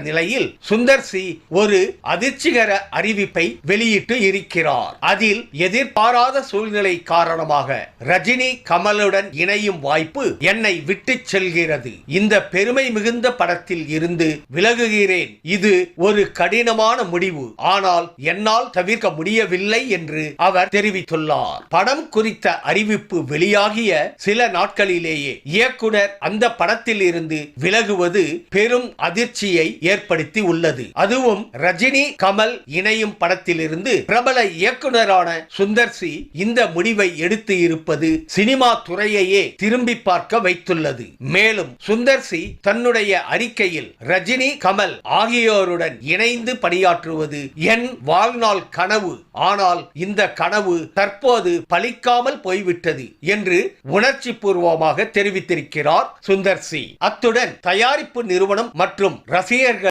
நிலையில் சுந்தர் சி ஒரு அதிர்ச்சிகர அறிவிப்பை வெளியிட்டு இருக்கிறார். அதில் எதிர்பாராத சூழ்நிலை காரணமாக ரஜினி கமலுடன் இணையும் வாய்ப்பு என்னை விட்டுச் செல்கிறது. இந்த பெருமை மிகுந்த படத்தில் இருந்து விலகுகிறேன். இது ஒரு கடினமான முடிவு. ஆனால் என்னால் தவிர்க்க முடியவில்லை என்று அவர் தெரிவித்துள்ளார். படம் குறித்த அறிவிப்பு வெளியாகிய சில நாட்களிலேயே இயக்குனர் அந்த படத்தில் இருந்து விலகுவது பெரும் அதிர்ச்சியை ஏற்படுத்தி உள்ளது. அதுவும் ரஜினி கமல் இணையும் படத்திலிருந்து பிரபல இயக்குனரான சுந்தர் சி இந்த முடிவை எடுத்து இருப்பது சினிமா துறையையே திரும்பி பார்க்க வைத்துள்ளது. மேலும் சுந்தர் சி தன்னுடைய அறிக்கையில் ரஜினி கமல் ஆகியோருடன் இணைந்து பணியாற்றுவது என் வாழ்நாள் கனவு. ஆனால் இந்த கனவு தற்போது பலிக்காமல் போய்விட்டது என்று உணர்ச்சி பூர்வமாக தெரிவித்திருக்கிறார் சுந்தர் சி அத்துடன் தயாரிப்பு நிறுவனம் மற்றும் ரசிக